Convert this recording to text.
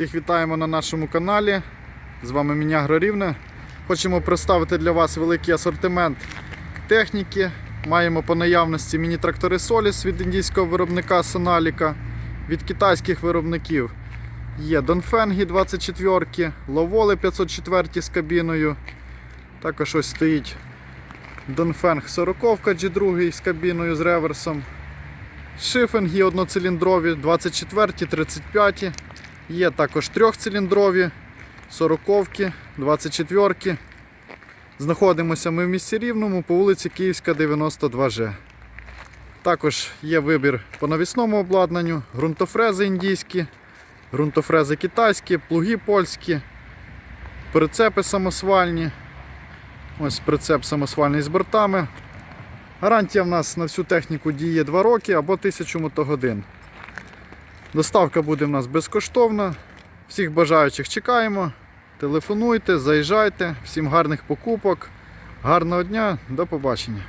Всіх вітаємо на нашому каналі. З вами Мінягро Рівне. Хочемо представити для вас великий асортимент техніки. Маємо по наявності міні-трактори Solis від індійського виробника Sonalica, від китайських виробників. Є Донфенгі 24, Ловоли 504 з кабіною. Також ось стоїть Донфенг 40 G2 з кабіною з реверсом. Шифенги одноциліндрові 24, 35. Є також трьохциліндрові, 40, 24. ки Знаходимося ми в місті Рівному по вулиці Київська, 92Ж. Також є вибір по навісному обладнанню, ґрунтофрези індійські, ґрунтофрези китайські, плуги польські, прицепи самосвальні. Ось прицеп самосвальний з бортами. Гарантія в нас на всю техніку діє 2 роки або 1000 мотогодин. Доставка буде в нас безкоштовна. Всіх бажаючих чекаємо. Телефонуйте, заїжджайте. Всім гарних покупок, гарного дня, до побачення.